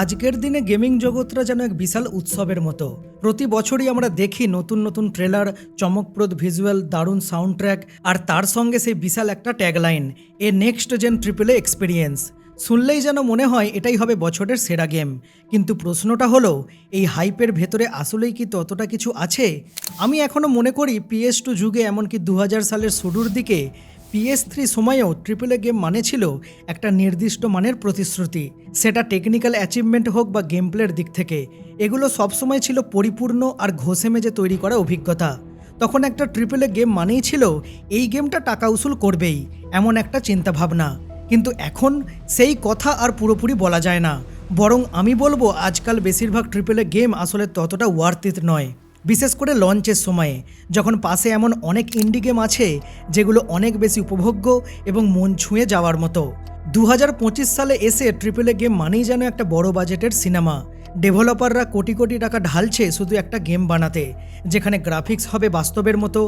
আজকের দিনে গেমিং জগৎটা যেন এক বিশাল উৎসবের মতো। প্রতি বছরই আমরা দেখি নতুন নতুন ট্রেলার, চমকপ্রদ ভিজুয়াল, দারুণ সাউন্ড ট্র্যাক আর তার সঙ্গে সেই বিশাল একটা tagline, a next gen triple experience শুনলেই যেন মনে হয় এটাই হবে বছরের সেরা গেম। কিন্তু প্রশ্নটা হলো, এই হাইপের ভেতরে আসলেই কি ততটা কিছু আছে? আমি এখনও মনে করি, পিএস টু যুগে এমনকি দু হাজার সালের শুরুর দিকে পিএস থ্রি সময়েও ট্রিপল এ গেম মানে ছিল একটা নির্দিষ্ট মানের প্রতিশ্রুতি। সেটা টেকনিক্যাল অ্যাচিভমেন্ট হোক বা গেম প্লের দিক থেকে, এগুলো সবসময় ছিল পরিপূর্ণ আর ঘষে মেজে তৈরি করা অভিজ্ঞতা। তখন একটা ট্রিপল এ গেম মানেই ছিল, এই গেমটা টাকা উসুল করবেই, এমন একটা চিন্তাভাবনা। কিন্তু এখন সেই কথা আর পুরোপুরি বলা যায় না। বরং আমি বলব, আজকাল বেশিরভাগ ট্রিপল এ গেম আসলে ততটা ওয়ার্থ ইট নয়। বিশেষ করে লঞ্চের সময়ে, যখন পাশে এমন অনেক ইন্ডি গেম আছে, যেগুলো অনেক বেশি উপভোগ্য এবং মন ছুঁয়ে যাওয়ার মতো। দু হাজার পঁচিশ সালে এসে ট্রিপল এ গেম মানেই যেন একটা বড় বাজেটের সিনেমা ডেভেলপাররা কোটি কোটি টাকা ঢালছে শুধু একটা গেম বানাতে, যেখানে গ্রাফিক্স হবে বাস্তবের মতো,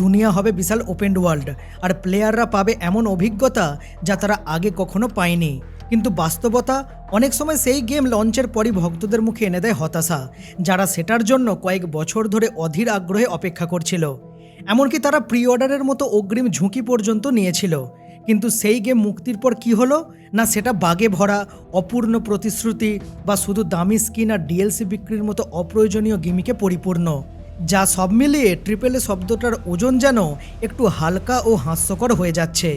দুনিয়া হবে বিশাল ওপেন ওয়ার্ল্ড আর প্লেয়াররা পাবে এমন অভিজ্ঞতা যা তারা আগে কখনো পায়নি। কিন্তু বাস্তবতা, অনেক সময় সেই গেম লঞ্চের পরই ভক্তদের মুখে এনে দেয় হতাশা, যারা সেটার জন্য কয়েক বছর ধরে অধীর আগ্রহে অপেক্ষা করছিল। এমনকি তারা প্রি অর্ডারের মতো অগ্রিম ঝুঁকি পর্যন্ত নিয়েছিল। কিন্তু সেই গেম মুক্তির পর কি হলো? না সেটা বাগে ভরা, অপূর্ণ প্রতিশ্রুতি বা শুধু দামি স্কিন আর ডিএলসি বিক্রির মতো অপ্রয়োজনীয় গিমিকে পরিপূর্ণ, যা সব মিলিয়ে ট্রিপল শব্দটার ওজন যেন একটু হালকা ও হাস্যকর হয়ে যাচ্ছে।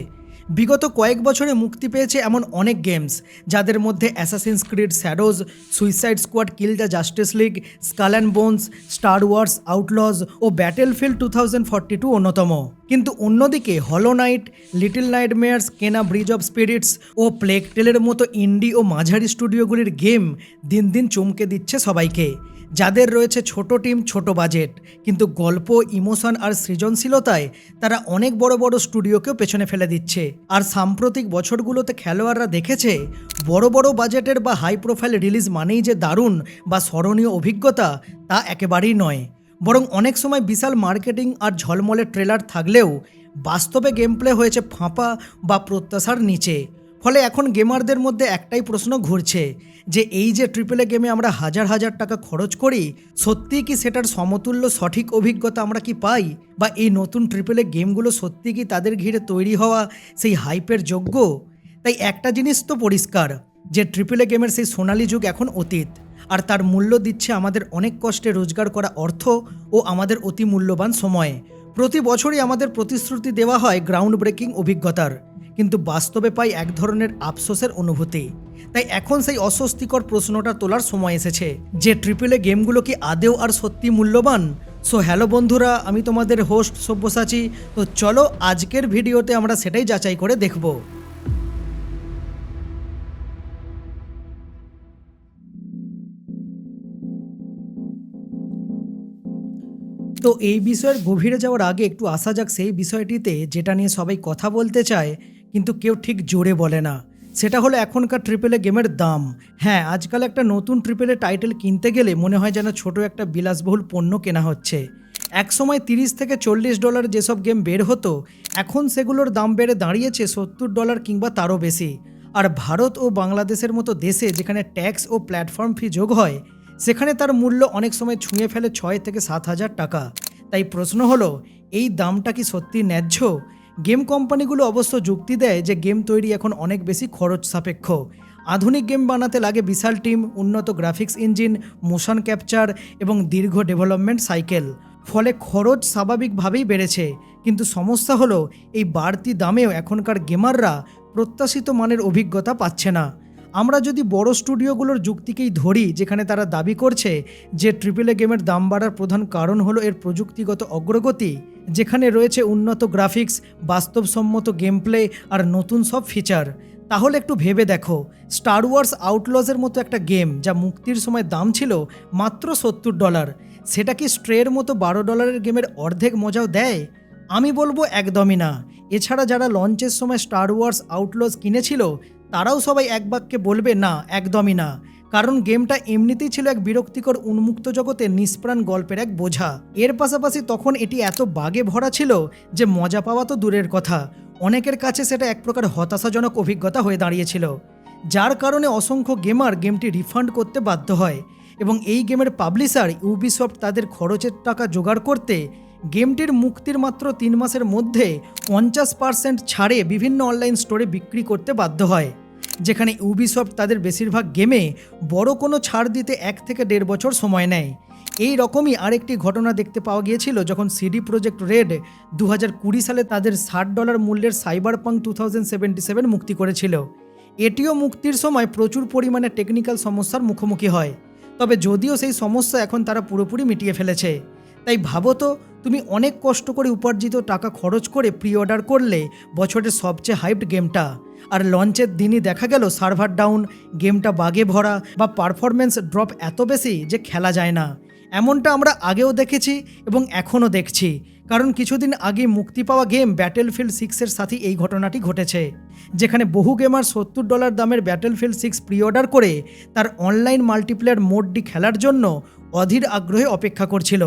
বিগত কয়েক বছরে মুক্তি পেয়েছে এমন অনেক গেমস, যাদের মধ্যে Assassin's Creed Shadows Suicide Squad Kill the Justice League Skull and Bones Star Wars Outlaws O Battlefield two thousand forty two অন্যতম। কিন্তু অন্যদিকে হলো Knight Little Nightmares Kena Bridge of Spirits O Plague টেলের মতো indie ও মাঝারি স্টুডিওগুলির game দিন দিন চমকে দিচ্ছে সবাইকে। যাদের রয়েছে ছোট টিম ছোট বাজেট কিন্তু গল্প ইমোশন আর সৃজনশীলতায় তারা অনেক বড় বড় স্টুডিওকেও পেছনে ফেলে দিচ্ছে। আর সাম্প্রতিক বছরগুলোতে খেলোয়াড়রা দেখেছে, বড় বড় বাজেটের বা হাই প্রোফাইল রিলিজ মানেই যে দারুণ বা স্মরণীয় অভিজ্ঞতা তা একেবারেই নয়। বরং অনেক সময় বিশাল মার্কেটিং আর ঝলমলে ট্রেলার থাকলেও বাস্তবে গেম প্লে হয়েছে ফাঁপা বা প্রত্যাশার নিচে। ফলে এখন গেমারদের মধ্যে একটাই প্রশ্ন ঘুরছে যে এই যে ট্রিপল গেমে আমরা হাজার হাজার টাকা খরচ করি, সত্যিই কি সেটার সমতুল্য সঠিক অভিজ্ঞতা আমরা কি পাই? বা এই নতুন ট্রিপল গেমগুলো সত্যি কি তাদের ঘিরে তৈরি হওয়া সেই হাইপের যোগ্য? তাই একটা জিনিস তো পরিষ্কার, যে ট্রিপল গেমের সেই সোনালি যুগ এখন অতীত। আর তার মূল্য দিচ্ছে আমাদের অনেক কষ্টে রোজগার করা অর্থ ও আমাদের অতি মূল্যবান সময়ে। প্রতি বছরই আমাদের প্রতিশ্রুতি দেওয়া হয় গ্রাউন্ড ব্রেকিং অভিজ্ঞতার। কিন্তু বাস্তবে পাই এক ধরনের আফসোসের অনুভূতি। তাই এখন সেই অস্বস্তিকর প্রশ্নটা তোলার সময় এসেছে যে ট্রিপল গেমগুলো কি আদেও আর সত্যি মূল্যবান? সো হ্যালো বন্ধুরা, আমি তোমাদের হোস্ট সব্যসাচী। তো চলো আজকের ভিডিওতে আমরা সেটাই যাচাই করে দেখব। তো এই বিষয়ের গভীরে যাওয়ার আগে একটু আসা যাক সেই বিষয়টিতে, যেটা নিয়ে সবাই কথা বলতে চায়, কিন্তু কেউ ঠিক জোরে বলে না। সেটা হলো এখনকার ট্রিপল গেমের দাম। হ্যাঁ আজকাল একটা নতুন ট্রিপল টাইটেল কিনতে গেলে মনে হয় যেন ছোট একটা বিলাসবহুল পণ্য কেনা হচ্ছে। এক সময় তিরিশ থেকে চল্লিশ ডলার যেসব গেম বের হতো, এখন সেগুলোর দাম বেড়ে দাঁড়িয়েছে সত্তর ডলার কিংবা তারও বেশি। আর ভারত ও বাংলাদেশের মতো দেশে যেখানে ট্যাক্স ও প্ল্যাটফর্ম ফি যোগ হয় সেখানে তার মূল্য অনেক সময় ছুঁয়ে ফেলে ছয় থেকে সাত হাজার টাকা। তাই প্রশ্ন হলো, এই দামটা কি সত্যি ন্যায্য? গেম কোম্পানিগুলো অবশ্য যুক্তি দেয় যে গেম তৈরি এখন অনেক বেশি খরচ সাপেক্ষ। আধুনিক গেম বানাতে লাগে বিশাল টিম, উন্নত গ্রাফিক্স ইঞ্জিন, মোশন ক্যাপচার এবং দীর্ঘ ডেভেলপমেন্ট সাইকেল। ফলে খরচ স্বাভাবিকভাবেই বেড়েছে। কিন্তু সমস্যা হলো, এই বাড়তি দামেও এখনকার গেমাররা প্রত্যাশিত মানের অভিজ্ঞতা পাচ্ছে না। আমরা যদি বড় স্টুডিওগুলোর যুক্তিকেই ধরি, যেখানে তারা দাবি করছে যে ট্রিপল এ গেমের দাম বাড়ার প্রধান কারণ হলো এর প্রযুক্তিগত অগ্রগতি, যেখানে রয়েছে উন্নত গ্রাফিক্স, বাস্তবসম্মত গেম প্লে আর নতুন সব ফিচার তাহলে একটু ভেবে দেখো স্টার ওয়ার্স আউটলজের মতো একটা গেম যা মুক্তির সময় দাম ছিল মাত্র সত্তর ডলার সেটা কি স্ট্রের মতো বারো ডলারের গেমের অর্ধেক মজাও দেয়? আমি বলব একদমই না। এছাড়া যারা লঞ্চের সময় স্টার ওয়ার্স আউটলজ কিনেছিল তারাও সবাই এক বাক্যে বলবে, না, একদমই না। কারণ গেমটা এমনিতেই ছিল এক বিরক্তিকর উন্মুক্ত জগতে নিষ্প্রাণ গল্পের এক বোঝা। এর পাশাপাশি তখন এটি এত বাগে ভরা ছিল যে মজা পাওয়া তো দূরের কথা। অনেকের কাছে সেটা এক প্রকার হতাশাজনক অভিজ্ঞতা হয়ে দাঁড়িয়েছিল, যার কারণে অসংখ্য গেমার গেমটি রিফান্ড করতে বাধ্য হয় এবং এই গেমের পাবলিশার ইউবিসফট তাদের খরচের টাকা জোগাড় করতে গেমটির মুক্তির মাত্র তিন মাসের মধ্যে পঞ্চাশ পার্সেন্ট ছাড়ে বিভিন্ন অনলাইন স্টোরে বিক্রি করতে বাধ্য হয়। যেখানে ইউবিসফট তাদের বেশিরভাগ গেমে বড় কোনো ছাড় দিতে এক থেকে দেড় বছর সময় নেয়। এই রকমই আরেকটি ঘটনা দেখতে পাওয়া গিয়েছিল যখন সিডি প্রজেক্ট রেড দু সালে তাদের ষাট ডলার মূল্যের সাইবার পাং টু মুক্তি করেছিল। এটিও মুক্তির সময় প্রচুর পরিমাণে টেকনিক্যাল সমস্যার মুখোমুখি হয়। তবে যদিও সেই সমস্যা এখন তারা পুরোপুরি মিটিয়ে ফেলেছে, তাই ভাবো তো তুমি অনেক কষ্ট করে উপার্জিত টাকা খরচ করে প্রি অর্ডার করলে বছরের সবচেয়ে হাইপড গেমটা। আর লঞ্চের দিনই দেখা গেল সার্ভার ডাউন, গেমটা বাগে ভরা বা পারফরমেন্স ড্রপ এত বেশি যে খেলা যায় না। এমনটা আমরা আগেও দেখেছি এবং এখনও দেখছি, কারণ কিছুদিন আগে মুক্তি পাওয়া গেম ব্যাটেলফিল্ড সিক্সের সাথে এই ঘটনাটি ঘটেছে, যেখানে বহু গেমার সত্তর ডলার দামের ব্যাটেলফিল্ড সিক্স প্রি অর্ডার করে তার অনলাইন মাল্টিপ্লেয়ার মোডটি খেলার জন্য অধীর আগ্রহে অপেক্ষা করছিল।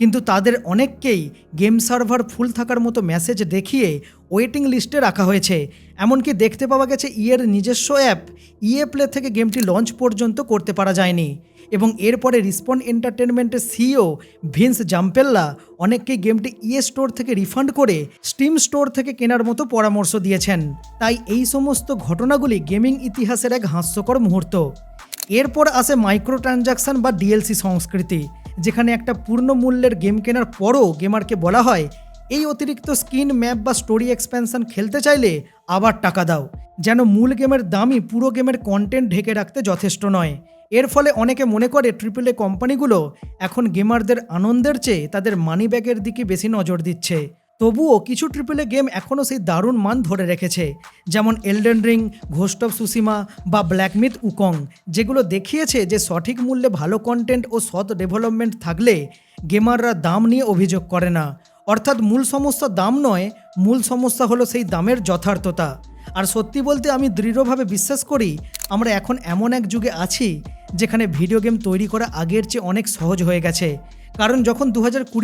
কিন্তু তাদের অনেককেই গেম সার্ভার ফুল থাকার মতো মেসেজ দেখিয়ে ওয়েটিং লিস্টে রাখা হয়েছে। এমনকি দেখতে পাওয়া গেছে ইয়ের নিজস্ব অ্যাপ ইয়ে প্লে থেকে গেমটি লঞ্চ পর্যন্ত করতে পারা যায়নি। এবং এরপরে রিসপন্ড এন্টারটেনমেন্টের সিইও ভিন্স জাম্পেল্লা অনেককে গেমটি ইয়ে স্টোর থেকে রিফান্ড করে স্টিম স্টোর থেকে কেনার মতো পরামর্শ দিয়েছেন। তাই এই সমস্ত ঘটনাগুলি গেমিং ইতিহাসের এক হাস্যকর মুহূর্ত। এরপর আসে মাইক্রো ট্রানজাকশন বা ডিএলসি সংস্কৃতি। যেখানে একটা পূর্ণ মূল্যের গেম কেনার পরও গেমারকে বলা হয়, এই অতিরিক্ত স্কিন ম্যাপ বা স্টোরি এক্সপেনশন খেলতে চাইলে আবার টাকা দাও। যেন মূল গেমের দামই পুরো গেমের কন্টেন্ট ঢেকে রাখতে যথেষ্ট নয়। এর ফলে অনেকে মনে করে ট্রিপল এ কোম্পানিগুলো এখন গেমারদের আনন্দের চেয়ে তাদের মানি ব্যাগের দিকে বেশি নজর দিচ্ছে। তবুও কিছু ট্রিপল গেম এখনও সেই দারুণ মান ধরে রেখেছে, যেমন Elden Ring Ghost of Tsushima বা ব্ল্যাকমিথ উকং যেগুলো দেখিয়েছে যে সঠিক মূল্যে ভালো কন্টেন্ট ও সৎ ডেভেলপমেন্ট থাকলে গেমাররা দাম নিয়ে অভিযোগ করে না। অর্থাৎ মূল সমস্যা দাম নয়, মূল সমস্যা হলো সেই দামের যথার্থতা। আর সত্যি বলতে আমি দৃঢ়ভাবে বিশ্বাস করি, আমরা এখন এমন এক যুগে আছি, যেখানে ভিডিও গেম তৈরি করা আগের চেয়ে অনেক সহজ হয়ে গেছে। কারণ যখন দু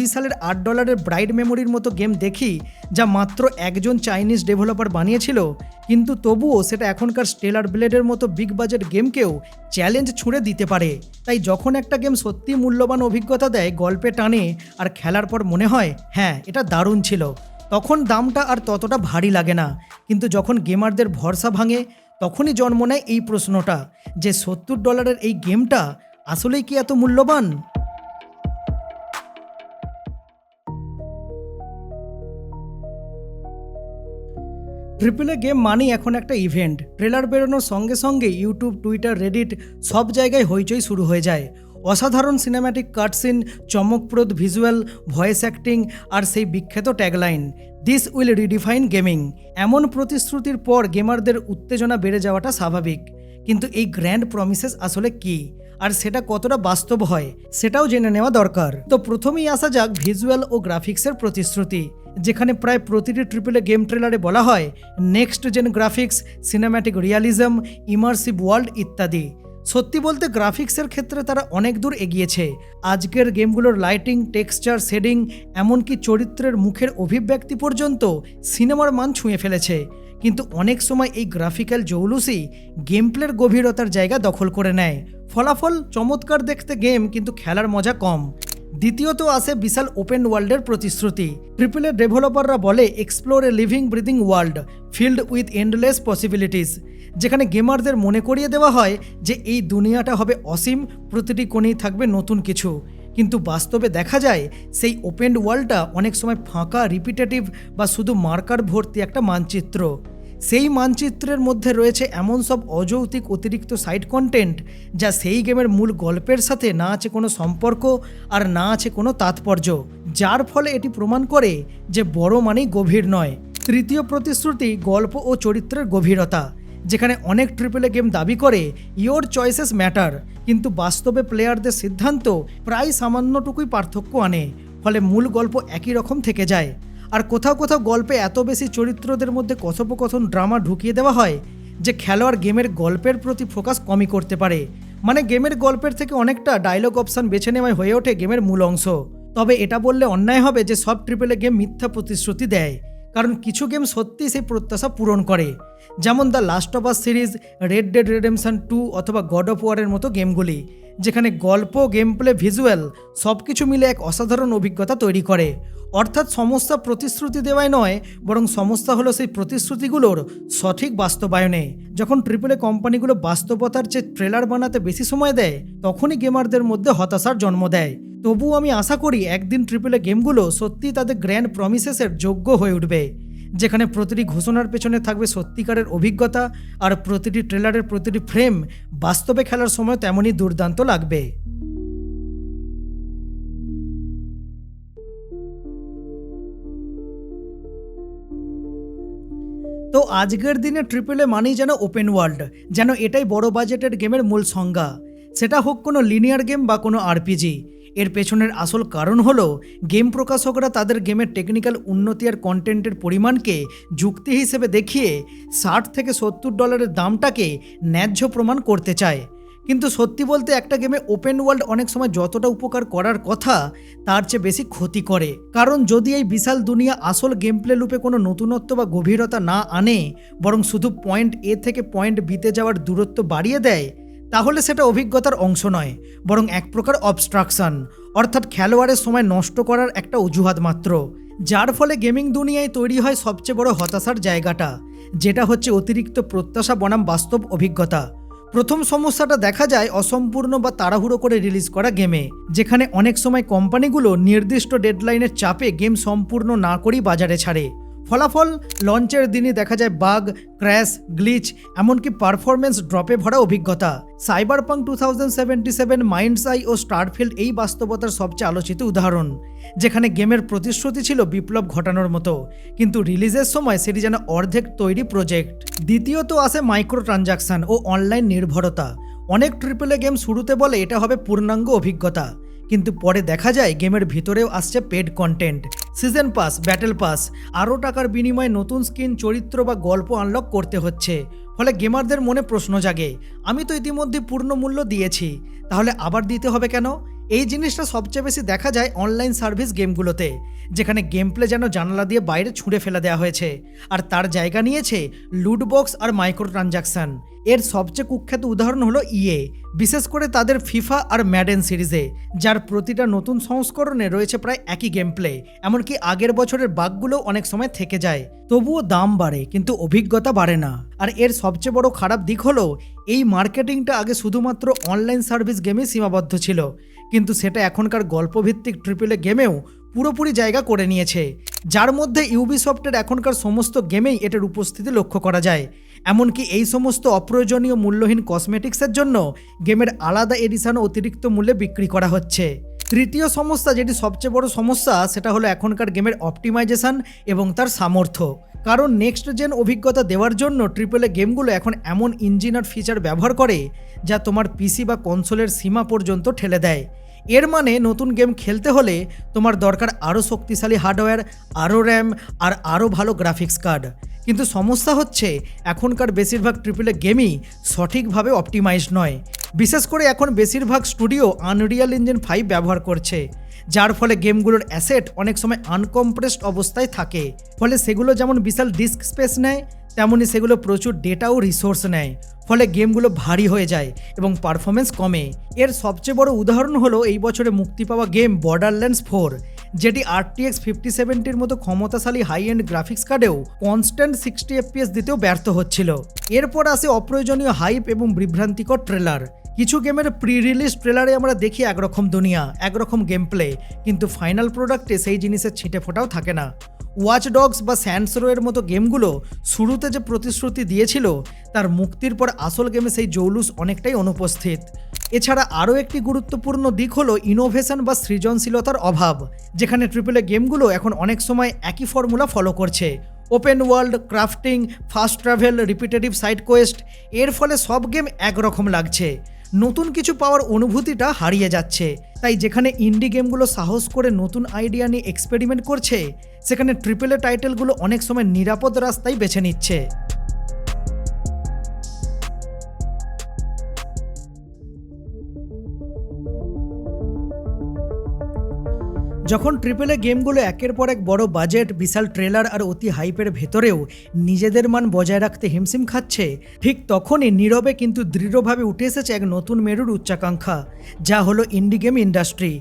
সালের আট ডলারের ব্রাইট মেমোরির মতো গেম দেখি, যা মাত্র একজন চাইনিজ ডেভেলপার বানিয়েছিল, কিন্তু তবুও সেটা এখনকার স্টেলার ব্লেডের মতো বিগ বাজেট গেমকেও চ্যালেঞ্জ ছুঁড়ে দিতে পারে। তাই যখন একটা গেম সত্যি মূল্যবান অভিজ্ঞতা দেয় গল্পে টানে আর খেলার পর মনে হয় হ্যাঁ এটা দারুণ ছিল। তখন দামটা আর ততটা ভারী লাগে না। কিন্তু যখন গেমারদের ভরসা ভাঙে, তখনই জন্ম নেয় এই প্রশ্নটা যে সত্তর ডলারের এই গেমটা আসলেই কি এত মূল্যবান? ট্রিপল গেম মানেই এখন একটা ইভেন্ট ট্রেলার বেরোনোর সঙ্গে সঙ্গে ইউটিউব টুইটার রেডিট সব জায়গায় হইচই শুরু হয়ে যায়। অসাধারণ সিনেম্যাটিক কাটসিন চমকপ্রদ ভিজুয়াল ভয়েস অ্যাক্টিং আর সেই বিখ্যাত tagline this will redefine gaming এমন প্রতিশ্রুতির পর গেমারদের উত্তেজনা বেড়ে যাওয়াটা স্বাভাবিক। কিন্তু এই গ্র্যান্ড প্রমিসেস আসলে কি? আর সেটা কতটা বাস্তব হয়? সেটাও জেনে নেওয়া দরকার। তো প্রথমেই আসা যাক ভিজুয়াল ও গ্রাফিক্সের প্রতিশ্রুতি। যেখানে প্রায় প্রতিটি ট্রিপলে গেম ট্রেলারে বলা হয় next gen graphics cinematic realism immersive world ইত্যাদি। সত্যি বলতে গ্রাফিক্সের ক্ষেত্রে তারা অনেক দূর এগিয়েছে। আজকের গেমগুলোর লাইটিং টেক্সচার শেডিং এমনকি চরিত্রের মুখের অভিব্যক্তি পর্যন্ত সিনেমার মান ছুঁয়ে ফেলেছে। কিন্তু অনেক সময় এই গ্রাফিক্যাল জৌলুসই গেমপ্লের গভীরতার জায়গা দখল করে নেয়। ফলাফল চমৎকার দেখতে গেম কিন্তু খেলার মজা কম। দ্বিতীয়ত আসে বিশাল ওপেন ওয়ার্ল্ডের প্রতিশ্রুতি। ট্রিপল এর ডেভেলপাররা বলে explore a living breathing world field with endless possibilities যেখানে গেমারদের মনে করিয়ে দেওয়া হয় যে এই দুনিয়াটা হবে অসীম, প্রতিটি কোণেই থাকবে নতুন কিছু। কিন্তু বাস্তবে দেখা যায়, সেই ওপেন ওয়ার্ল্ডটা অনেক সময় ফাঁকা রিপিটেটিভ বা শুধু মার্কার ভর্তি একটা মানচিত্র। সেই মানচিত্রের মধ্যে রয়েছে এমন সব অযৌক্তিক অতিরিক্ত সাইড কন্টেন্ট যা সেই গেমের মূল গল্পের সাথে না আছে কোনো সম্পর্ক আর না আছে কোনো তাৎপর্য, যার ফলে এটি প্রমাণ করে যে বড় মানেই গভীর নয়। তৃতীয় প্রতিশ্রুতি গল্প ও চরিত্রের গভীরতা, যেখানে অনেক ট্রিপল গেম দাবি করে ইয়োর চয়েসেস ম্যাটার কিন্তু বাস্তবে প্লেয়ারদের সিদ্ধান্ত প্রায় সামান্যটুকুই পার্থক্য আনে, ফলে মূল গল্প একই রকম থেকে যায়। আর কোথাও কোথাও গল্পে এত বেশি চরিত্রদের মধ্যে কথোপকথন, ড্রামা ঢুকিয়ে দেওয়া হয় যে খেলোয়াড় গেমের গল্পের প্রতি ফোকাস কমই করতে পারে। মানে গেমের গল্পের থেকে অনেকটা ডায়লগ অপশান বেছে নেওয়ায় হয়ে ওঠে গেমের মূল অংশ। তবে এটা বললে অন্যায় হবে যে সব ট্রিপেলে গেম মিথ্যা প্রতিশ্রুতি দেয়। কারণ কিছু গেম সত্যিই সেই প্রত্যাশা পূরণ করে। যেমন The Last of Us series Red Dead Redemption two অথবা গড অফ ওয়ারের মতো গেমগুলি যেখানে গল্প গেম প্লে ভিজুয়াল সব কিছু মিলে এক অসাধারণ অভিজ্ঞতা তৈরি করে। অর্থাৎ সমস্যা প্রতিশ্রুতি দেওয়াই নয়, বরং সমস্যা হলো সেই প্রতিশ্রুতিগুলোর সঠিক বাস্তবায়নে। যখন ট্রিপলে কোম্পানিগুলো বাস্তবতার চেয়ে ট্রেলার বানাতে বেশি সময় দেয়, তখনই গেমারদের মধ্যে হতাশার জন্ম দেয়। তবুও আমি আশা করি একদিন ট্রিপলে গেমগুলো সত্যি তাদের গ্র্যান্ড প্রমিসেসের যোগ্য হয়ে উঠবে, যেখানে প্রতিটি ঘোষণার পেছনে থাকবে সত্যিকারের অভিজ্ঞতা আর প্রতিটি ট্রেলারের প্রতিটি ফ্রেম বাস্তবে খেলার সময় তেমনই দুর্দান্ত লাগবে। তো আজকের দিনে ট্রিপল মানেই যেন ওপেন ওয়ার্ল্ড যেন এটাই বড় বাজেটের গেমের মূল সংজ্ঞা। সেটা হোক কোনো লিনিয়ার গেম বা কোনো আরপিজি এর পেছনের আসল কারণ হলো, গেম প্রকাশকরা তাদের গেমের টেকনিক্যাল উন্নতি আর কন্টেন্টের পরিমাণকে যুক্তি হিসেবে দেখিয়ে ষাট থেকে সত্তর ডলারের দামটাকে ন্যায্য প্রমাণ করতে চায়। কিন্তু সত্যি বলতে একটা গেমে ওপেন ওয়ার্ল্ড অনেক সময় যতটা উপকার করার কথা, তার চেয়ে বেশি ক্ষতি করে। কারণ যদি এই বিশাল দুনিয়া আসল গেম প্লে লুপে কোনো নতুনত্ব বা গভীরতা না আনে, বরং শুধু পয়েন্ট এ থেকে পয়েন্ট বিতে যাওয়ার দূরত্ব বাড়িয়ে দেয় তাহলে সেটা অভিজ্ঞতার অংশ নয়, বরং এক প্রকার অবস্ট্রাকশন অর্থাৎ খেলোয়াড়ের সময় নষ্ট করার একটা অজুহাত মাত্র, যার ফলে গেমিং দুনিয়ায় তৈরি হয় সবচেয়ে বড় হতাশার জায়গাটা, যেটা হচ্ছে অতিরিক্ত প্রত্যাশা বনাম বাস্তব অভিজ্ঞতা। প্রথম সমস্যাটা দেখা যায় অসম্পূর্ণ বা তাড়াহুড়ো করে রিলিজ করা গেমে যেখানে অনেক সময় কোম্পানিগুলো নির্দিষ্ট ডেডলাইনের চাপে গেম সম্পূর্ণ না করেই বাজারে ছাড়ে। ফলাফল লঞ্চের দিনই দেখা যায় বাগ ক্র্যাশ, গ্লিচ, এমনকি পারফরমেন্স ড্রপে ভরা অভিজ্ঞতা। Cyberpunk two thousand seven আই ও স্টারফিল্ড এই বাস্তবতার সবচেয়ে আলোচিত উদাহরণ, যেখানে গেমের প্রতিশ্রুতি ছিল বিপ্লব ঘটানোর মতো, কিন্তু রিলিজের সময় সেটি যেন অর্ধেক তৈরি প্রজেক্ট। দ্বিতীয়ত আসে মাইক্রো ট্রানজাকশন ও অনলাইন নির্ভরতা। অনেক ট্রিপলে গেম শুরুতে বলে এটা হবে পূর্ণাঙ্গ অভিজ্ঞতা। কিন্তু পরে দেখা যায় গেমের ভিতরেও আসছে paid content season pass battle pass আরও টাকার বিনিময়ে নতুন স্কিন চরিত্র বা গল্প আনলক করতে হচ্ছে। ফলে গেমারদের মনে প্রশ্ন জাগে, আমি তো ইতিমধ্যে পূর্ণ মূল্য দিয়েছি, তাহলে আবার দিতে হবে কেন? এই জিনিসটা সবচেয়ে বেশি দেখা যায় অনলাইন সার্ভিস গেমগুলোতে যেখানে গেম প্লে যেন জানালা দিয়ে বাইরে ছুঁড়ে ফেলে দেওয়া হয়েছে, আর তার জায়গা নিয়েছে লুট বক্স আর মাইক্রো ট্রানজাকশন এর সবচেয়ে কুখ্যাত উদাহরণ হলো ইএ, বিশেষ করে তাদের ফিফা আর ম্যাডেন সিরিজে, যার প্রতিটা নতুন সংস্করণে রয়েছে প্রায় একই গেম প্লে এমনকি আগের বছরের বাঘগুলো অনেক সময় থেকে যায়। তবুও দাম বাড়ে, কিন্তু অভিজ্ঞতা বাড়ে না। আর এর সবচেয়ে বড় খারাপ দিক হলো, এই মার্কেটিংটা আগে শুধুমাত্র অনলাইন সার্ভিস গেমে সীমাবদ্ধ ছিল, কিন্তু সেটা এখনকার গল্পভিত্তিক ট্রিপলে গেমেও পুরোপুরি জায়গা করে নিয়েছে, যার মধ্যে ইউবিসফটের এখনকার সমস্ত গেমেই এটার উপস্থিতি লক্ষ্য করা যায়। এমনকি এই সমস্ত অপ্রয়োজনীয় মূল্যহীন কসমেটিক্সের জন্য গেমের আলাদা এডিশন অতিরিক্ত মূল্যে বিক্রি করা হচ্ছে। তৃতীয় সমস্যা যেটি সবচেয়ে বড় সমস্যা, সেটা হলো এখনকার গেমের অপটিমাইজেশন এবং তার সামর্থ্য। কারণ নেক্সট জেন অভিজ্ঞতা দেওয়ার জন্য ট্রিপলে গেমগুলো এখন এমন ইঞ্জিন আর ফিচার ব্যবহার করে, যা তোমার পিসি বা কনসোলের সীমা পর্যন্ত ঠেলে দেয়। এর মানে নতুন গেম খেলতে হলে তোমার দরকার আরও শক্তিশালী হার্ডওয়্যার আরও র্যাম আর আরও ভালো গ্রাফিক্স কার্ড কিন্তু সমস্যা হচ্ছে, এখনকার বেশিরভাগ ট্রিপলে গেমই সঠিকভাবে অপটিমাইজড নয়। বিশেষ করে এখন বেশিরভাগ স্টুডিও আনরিয়াল ইঞ্জিন ফাইভ ব্যবহার করছে, যার ফলে গেমগুলোর অ্যাসেট অনেক সময় আনকম্প্রেসড অবস্থায় থাকে। ফলে সেগুলো যেমন বিশাল ডিস্ক স্পেস নেয় তেমনই সেগুলো প্রচুর ডেটা ও রিসোর্স নেয়। ফলে গেমগুলো ভারী হয়ে যায় এবং পারফরমেন্স কমে। এর সবচেয়ে বড় উদাহরণ হলো এই বছরে মুক্তি পাওয়া গেম বর্ডারল্যান্ডস ফোর যেটি আরটিএক্স ফিফটি সেভেন্টির মতো ক্ষমতাশালী হাই এন্ড গ্রাফিক্স কার্ডেও কনস্ট্যান্ট সিক্সটি এফপিএস দিতেও ব্যর্থ হচ্ছিল। এরপর আসে অপ্রয়োজনীয় হাইপ এবং বিভ্রান্তিকর ট্রেলার কিছু গেমের প্রি রিলিজ ট্রেলারে আমরা দেখি একরকম দুনিয়া, একরকম গেম প্লে কিন্তু ফাইনাল প্রোডাক্টে সেই জিনিসের ছিটে ফোটাও থাকে না। ওয়াচ ডগস বা স্যান্ডসরোয়ের মতো গেমগুলো শুরুতে যে প্রতিশ্রুতি দিয়েছিল, তার মুক্তির পর আসল গেমে সেই জৌলুস অনেকটাই অনুপস্থিত। এছাড়া আরও একটি গুরুত্বপূর্ণ দিক হলো ইনোভেশন বা সৃজনশীলতার অভাব, যেখানে ট্রিপলে গেমগুলো এখন অনেক সময় একই ফর্মুলা ফলো করছে। Open world crafting fast travel repetitive side quest এর ফলে সব গেম একরকম লাগছে। নতুন কিছু পাওয়ার অনুভূতিটা হারিয়ে যাচ্ছে। তাই যেখানে ইন্ডি গেমগুলো সাহস করে নতুন আইডিয়া নিয়ে এক্সপেরিমেন্ট করছে, সেখানে ট্রিপল এ টাইটেলগুলো অনেক সময় নিরাপদ রাস্তায় বেছে নিচ্ছে। যখন ট্রিপল গেমগুলো একের পর এক বড় বাজেট বিশাল ট্রেলার আর অতি হাইপের ভেতরেও নিজেদের মান বজায় রাখতে হিমশিম খাচ্ছে, ঠিক তখনই নীরবে কিন্তু দৃঢ়ভাবে উঠে এসেছে এক নতুন মেরুর উচ্চাকাঙ্ক্ষা, যা হলো indie game industry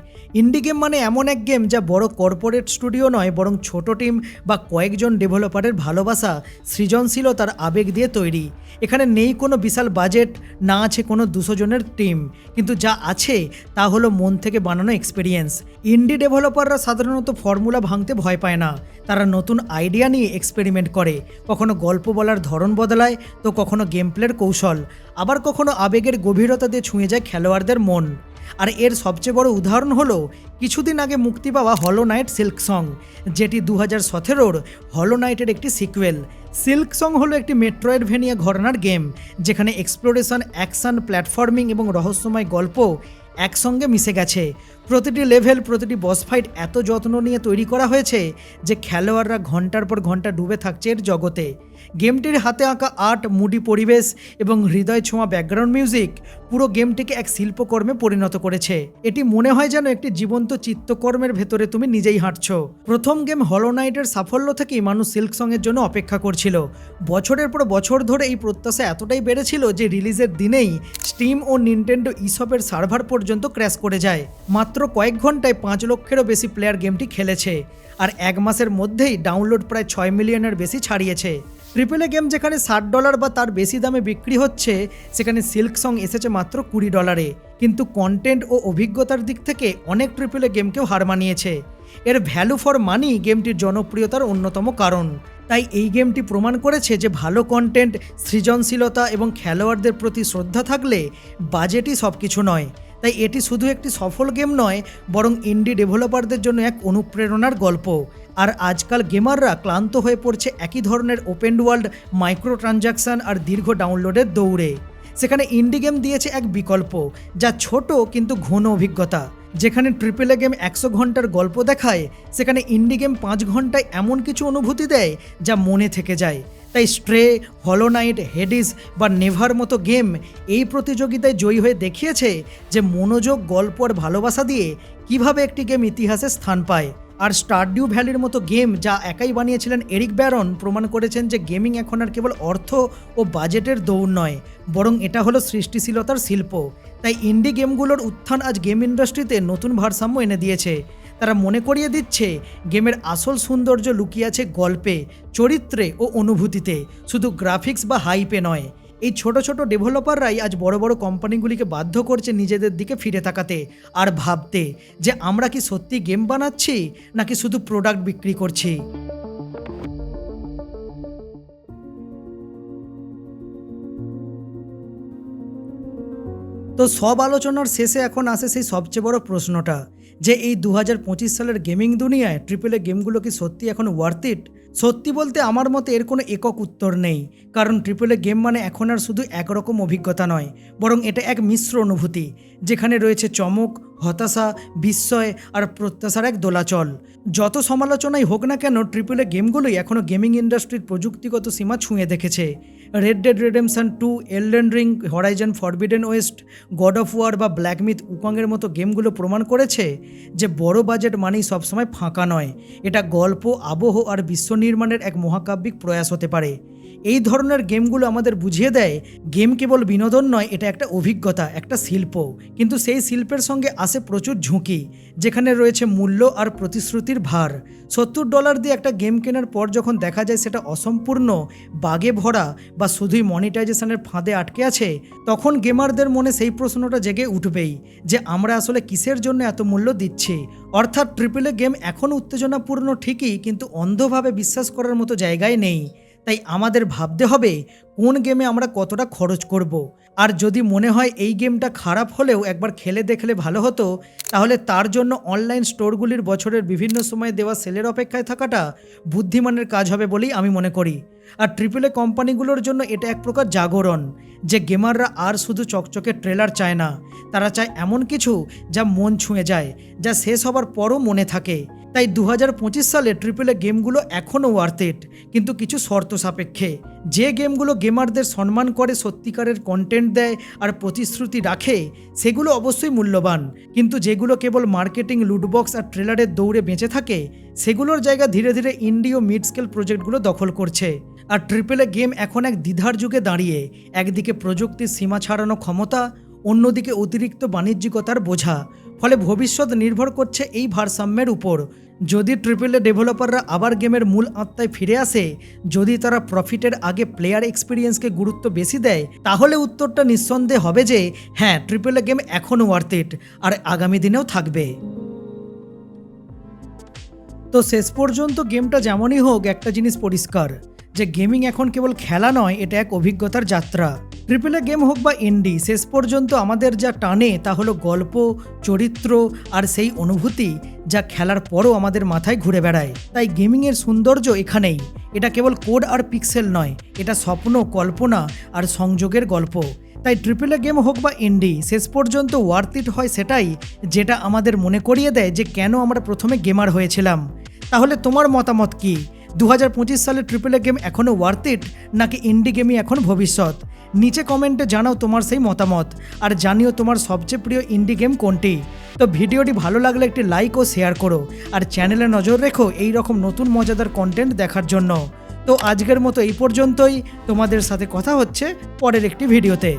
indie game মানে এমন এক গেম যা বড় কর্পোরেট স্টুডিও নয়, বরং ছোট টিম বা কয়েকজন ডেভেলপারের ভালোবাসা, সৃজনশীলতার আবেগ দিয়ে তৈরি। এখানে নেই কোনো বিশাল বাজেট না আছে কোনো দুশো জনের টিম কিন্তু যা আছে তা হলো মন থেকে বানানো এক্সপিরিয়েন্স ইন্ডি ডেভেলপাররা সাধারণত ফর্মুলা ভাঙতে ভয় পায় না। তারা নতুন আইডিয়া নিয়ে এক্সপেরিমেন্ট করে। কখনো গল্প বলার ধরন বদলায়, তো কখনো গেম প্লের কৌশল। আবার কখনো আবেগের গভীরতা দিয়ে ছুঁয়ে যায় খেলোয়াড়দের মন। আর এর সবচেয়ে বড় উদাহরণ হলো, কিছুদিন আগে মুক্তি পাওয়া হলো নাইট সিল্ক সং যেটি দু হাজার সতেরোর হলো নাইটের একটি সিকুয়েল সিল্ক সং হলো একটি মেট্রয়েড ভেনিয়া ঘরানার গেম যেখানে এক্সপ্লোরেশন অ্যাকশন প্ল্যাটফর্মিং এবং রহস্যময় গল্প একসঙ্গে মিশে গেছে। প্রতিটি লেভেল প্রতিটি বস ফাইট এত যত্ন নিয়ে তৈরি করা হয়েছে যে খেলোয়াড়রা ঘণ্টার পর ঘণ্টা ডুবে থাকছে এর জগতে। গেমটির হাতে আঁকা আর্ট, মুডি পরিবেশ এবং হৃদয় ছোঁয়া ব্যাকগ্রাউন্ড মিউজিক পুরো গেমটিকে এক শিল্পকর্মে পরিণত করেছে। এটি মনে হয় যেন একটি জীবন্ত চিত্তকর্মের ভেতরে তুমি নিজেই হাঁটছ। প্রথম গেম হলো নাইটের সাফল্য থেকেই মানুষ সিল্ক সঙ্গের জন্য অপেক্ষা করছিল। বছরের পর বছর ধরে এই প্রত্যাশা এতটাই বেড়েছিল যে রিলিজের দিনেই স্টিম ও নিনটেন্ডো ইসপের সার্ভার পর্যন্ত ক্র্যাশ করে যায়। মাত্র কয়েক ঘন্টায় পাঁচ লক্ষেরও বেশি প্লেয়ার গেমটি খেলেছে। আর এক মাসের মধ্যেই ডাউনলোড প্রায় ছয় মিলিয়নের বেশি ছাড়িয়েছে। ট্রিপল গেম যেখানে ষাট ডলার বা তার বেশি দামে বিক্রি হচ্ছে, সেখানে সিল্ক সং এসেছে মাত্র কুড়ি ডলারে কিন্তু কন্টেন্ট ও অভিজ্ঞতার দিক থেকে অনেক ট্রিপল গেমকেও হার মানিয়েছে। এর ভ্যালু ফর মানি গেমটির জনপ্রিয়তার অন্যতম কারণ। তাই এই গেমটি প্রমাণ করেছে যে ভালো কন্টেন্ট সৃজনশীলতা এবং খেলোয়াড়দের প্রতি শ্রদ্ধা থাকলে বাজেটই সব কিছু নয়। তাই এটি শুধু একটি সফল গেম নয়, বরং ইন্ডি ডেভেলপারদের জন্য এক অনুপ্রেরণার গল্প আর আজকাল গেমাররা ক্লান্ত হয়ে পড়ছে একই ধরনের ওপেন ওয়ার্ল্ড মাইক্রো ট্রানজাকশন আর দীর্ঘ ডাউনলোডের দৌড়ে। সেখানে ইন্ডি গেম দিয়েছে এক বিকল্প, যা ছোট কিন্তু ঘন অভিজ্ঞতা। যেখানে ট্রিপল গেম একশো ঘণ্টার গল্প দেখায়, সেখানে ইন্ডি গেম পাঁচ ঘন্টায় এমন কিছু অনুভূতি দেয় যা মনে থেকে যায়। তাই স্ট্রে হলো নাইট হেডিস বা নেভার মতো গেম এই প্রতিযোগিতায় জয়ী হয়ে দেখিয়েছে যে মনোযোগ, গল্প আর ভালোবাসা দিয়ে কীভাবে একটি গেম ইতিহাসে স্থান পায়। আর স্টারডিউ ভ্যালির মতো গেম যা একাই বানিয়েছিলেন এরিক ব্যারন প্রমাণ করেছেন যে গেমিং এখন আর কেবল অর্থ ও বাজেটের দৌড় নয়, বরং এটা হলো সৃষ্টিশীলতার শিল্প। তাই ইন্ডি গেমগুলোর উত্থান আজ গেম ইন্ডাস্ট্রিতে নতুন ভারসাম্য এনে দিয়েছে। তারা মনে করিয়ে দিচ্ছে, গেমের আসল সৌন্দর্য লুকিয়ে আছে গল্পে, চরিত্রে ও অনুভূতিতে, শুধু গ্রাফিক্স বা হাইপে নয়। এই ছোট ছোট ডেভেলপাররাই আজ বড় বড় কোম্পানিগুলিকে বাধ্য করছে নিজেদের দিকে ফিরে তাকাতে আর ভাবতে যে আমরা কি সত্যি গেম বানাচ্ছি নাকি শুধু প্রোডাক্ট বিক্রি করছি। তো সব আলোচনার শেষে এখন আসে সেই সবচেয়ে বড় প্রশ্নটা যে এই দু হাজার পঁচিশ সালের গেমিং দুনিয়ায় ট্রিপল এ গেমগুলো কি সত্যি এখন ওয়ার্থ ইট সত্যি বলতে আমার মতে এর কোনো একক উত্তর নেই, কারণ ট্রিপল গেম মানে এখন আর শুধু একরকম অভিজ্ঞতা নয়, বরং এটা এক মিশ্র অনুভূতি, যেখানে রয়েছে চমক, হতাশা, বিস্ময় আর প্রত্যাশার এক দোলাচল। যত সমালোচনাই হোক না কেন ট্রিপল গেমগুলোই এখনও গেমিং ইন্ডাস্ট্রির প্রযুক্তিগত সীমা ছুঁয়ে দেখেছে। Red Dead Redemption two Elden Ring Horizon Forbidden West God of War বা ব্ল্যাকমিথ উকংয়ের মতো গেমগুলো প্রমাণ করেছে যে বড় বাজেট মানেই সবসময় ফাঁকা নয়। এটা গল্প, আবহ আর বিশ্ব নির্মাণের এক মহাকাব্যিক প্রয়াস হতে পারে। এই ধরনের গেমগুলো আমাদের বুঝিয়ে দেয়, গেম কেবল বিনোদন নয়, এটা একটা অভিজ্ঞতা, একটা শিল্প। কিন্তু সেই শিল্পের সঙ্গে আসে প্রচুর ঝুঁকি, যেখানে রয়েছে মূল্য আর প্রতিশ্রুতির ভার। সত্তর ডলার দিয়ে একটা গেম কেনার পর যখন দেখা যায় সেটা অসম্পূর্ণ, বাগে ভরা বা শুধুই মনিটাইজেশনের ফাঁদে আটকে আছে, তখন গেমারদের মনে সেই প্রশ্নটা জেগে উঠবেই, যে আমরা আসলে কিসের জন্য এত মূল্য দিচ্ছি? অর্থাৎ ট্রিপল গেম এখন উত্তেজনাপূর্ণ ঠিকই, কিন্তু অন্ধভাবে বিশ্বাস করার মতো জায়গায় নেই। তাই আমাদের ভাবতে হবে কোন গেমে আমরা কতটা খরচ করব। আর যদি মনে হয় এই গেমটা খারাপ হলেও একবার খেলে দেখলে ভালো হতো, তাহলে তার জন্য অনলাইন স্টোরগুলির বছরের বিভিন্ন সময়ে দেওয়া সেলের অপেক্ষায় থাকাটা বুদ্ধিমানের কাজ হবে বলেই আমি মনে করি আর ট্রিপল এ কোম্পানিগুলোর জন্য এটা এক প্রকার জাগরণ, যে গেমাররা আর শুধু চকচকে ট্রেলার চায় না, তারা চায় এমন কিছু যা মন ছুঁয়ে যায়, যা শেষ হবার পরও মনে থাকে তাই দু হাজার পঁচিশ সালে ট্রিপল এ গেমগুলো এখনও ওয়ার্থ ইট কিন্তু কিছু শর্ত সাপেক্ষে, যে গেমগুলো গেমারদের সম্মান করে, সত্যিকারের কন্টেন্ট দেয় আর প্রতিশ্রুতি রাখে, সেগুলো অবশ্যই মূল্যবান। কিন্তু যেগুলো কেবল মার্কেটিং লুটবক্স আর ট্রেলারের দৌড়ে বেঁচে থাকে, সেগুলোর জায়গা ধীরে ধীরে ইন্ডি ও মিড স্কেল প্রজেক্টগুলো দখল করছে। আর ট্রিপল গেম এখন এক দ্বিধার যুগে দাঁড়িয়ে, একদিকে প্রযুক্তির সীমা ছাড়ানো ক্ষমতা অন্যদিকে অতিরিক্ত বাণিজ্যিকতার বোঝা, ফলে ভবিষ্যৎ নির্ভর করছে এই ভারসাম্যের উপর। যদি ট্রিপল এ ডেভেলপাররা আবার গেমের মূল আত্মায় ফিরে আসে, যদি তারা প্রফিটের আগে প্লেয়ার এক্সপিরিয়েন্সকে গুরুত্ব বেশি দেয়, তাহলে উত্তরটা নিঃসন্দেহে হবে যে হ্যাঁ ট্রিপল এ গেম এখনও ওয়ার্থ ইট আর আগামী দিনেও থাকবে। তো শেষ পর্যন্ত গেমটা যেমনই হোক, একটা জিনিস পরিষ্কার। যে গেমিং এখন কেবল খেলা নয়, এটা এক অভিজ্ঞতার যাত্রা। ট্রিপল এ গেম হোক বা ইন্ডি শেষ পর্যন্ত আমাদের যা টানে তা হলো গল্প, চরিত্র আর সেই অনুভূতি যা খেলার পরও আমাদের মাথায় ঘুরে বেড়ায়। তাই গেমিংয়ের সৌন্দর্য এখানেই। এটা কেবল কোড আর পিক্সেল নয়, এটা স্বপ্ন, কল্পনা আর সংযোগের গল্প। তাই ট্রিপল এ গেম হোক বা ইন্ডি শেষ পর্যন্ত ওয়ার্থ ইট হয় সেটাই যেটা আমাদের মনে করিয়ে দেয় যে কেন আমরা প্রথমে গেমার হয়েছিলাম। তাহলে তোমার মতামত কি? দু হাজার পঁচিশ সালে ট্রিপল এ গেম এখনও ওয়ার্থ ইট নাকি ইন্ডি গেমই এখন ভবিষ্যৎ? নিচে কমেন্টে জানাও তোমার সেই মতামত, আর জানিও তোমার সবচেয়ে প্রিয় ইন্ডি গেম কোনটি? তো ভিডিওটি ভালো লাগলে একটি লাইক ও শেয়ার করো, আর চ্যানেলে নজর রেখো এই রকম নতুন মজাদার কন্টেন্ট দেখার জন্য। তো আজকের মতো এই পর্যন্তই, তোমাদের সাথে কথা হচ্ছে পরের একটি ভিডিওতে